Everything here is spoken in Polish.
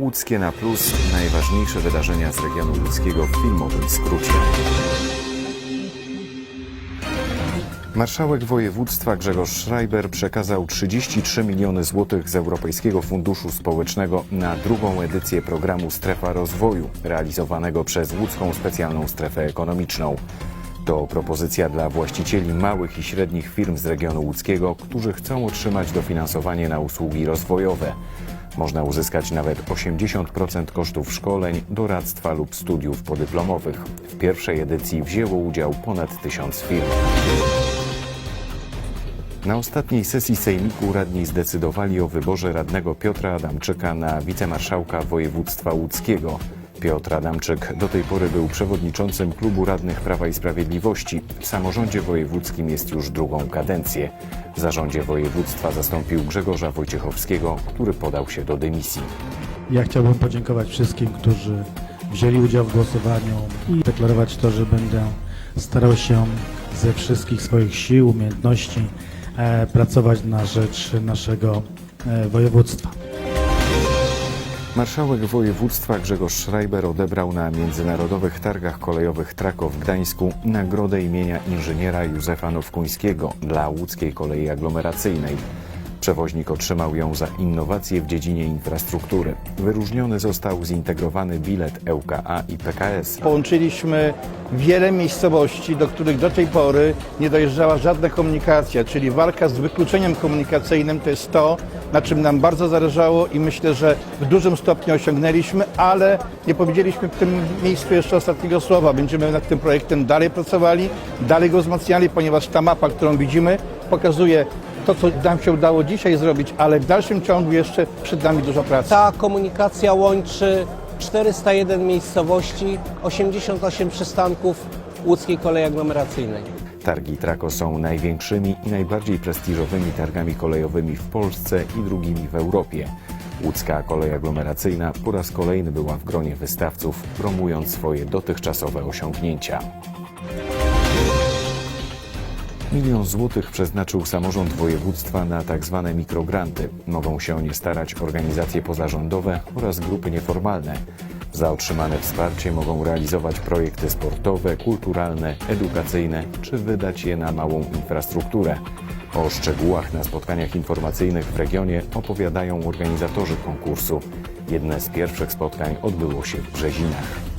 Łódzkie na plus najważniejsze wydarzenia z regionu łódzkiego w filmowym skrócie. Marszałek województwa Grzegorz Schreiber przekazał 33 miliony złotych z Europejskiego Funduszu Społecznego na drugą edycję programu Strefa Rozwoju, realizowanego przez Łódzką Specjalną Strefę Ekonomiczną. To propozycja dla właścicieli małych i średnich firm z regionu łódzkiego, którzy chcą otrzymać dofinansowanie na usługi rozwojowe. Można uzyskać nawet 80% kosztów szkoleń, doradztwa lub studiów podyplomowych. W pierwszej edycji wzięło udział ponad tysiąc firm. Na ostatniej sesji Sejmiku radni zdecydowali o wyborze radnego Piotra Adamczyka na wicemarszałka województwa łódzkiego. Piotr Adamczyk do tej pory był przewodniczącym klubu radnych Prawa i Sprawiedliwości. W samorządzie wojewódzkim jest już drugą kadencję. W zarządzie województwa zastąpił Grzegorza Wojciechowskiego, który podał się do dymisji. Ja chciałbym podziękować wszystkim, którzy wzięli udział w głosowaniu i deklarować to, że będę starał się ze wszystkich swoich sił, umiejętności e, pracować na rzecz naszego e, województwa. Marszałek województwa Grzegorz Schreiber odebrał na Międzynarodowych Targach Kolejowych Trako w Gdańsku nagrodę imienia inżyniera Józefa Nowkuńskiego dla łódzkiej kolei aglomeracyjnej. Przewoźnik otrzymał ją za innowacje w dziedzinie infrastruktury. Wyróżniony został zintegrowany bilet ŁKA i PKS. Połączyliśmy wiele miejscowości, do których do tej pory nie dojeżdżała żadna komunikacja, czyli walka z wykluczeniem komunikacyjnym to jest to, na czym nam bardzo zależało i myślę, że w dużym stopniu osiągnęliśmy, ale nie powiedzieliśmy w tym miejscu jeszcze ostatniego słowa. Będziemy nad tym projektem dalej pracowali, dalej go wzmacniali, ponieważ ta mapa, którą widzimy, pokazuje to, co nam się udało dzisiaj zrobić, ale w dalszym ciągu jeszcze przed nami dużo pracy. Ta komunikacja łączy 401 miejscowości, 88 przystanków łódzkiej kolei aglomeracyjnej. Targi Trako są największymi i najbardziej prestiżowymi targami kolejowymi w Polsce i drugimi w Europie. Łódzka kolej aglomeracyjna po raz kolejny była w gronie wystawców, promując swoje dotychczasowe osiągnięcia. Milion złotych przeznaczył samorząd województwa na tzw. mikrogranty. Mogą się o nie starać organizacje pozarządowe oraz grupy nieformalne. Za otrzymane wsparcie mogą realizować projekty sportowe, kulturalne, edukacyjne czy wydać je na małą infrastrukturę. O szczegółach na spotkaniach informacyjnych w regionie opowiadają organizatorzy konkursu. Jedne z pierwszych spotkań odbyło się w Brzezinach.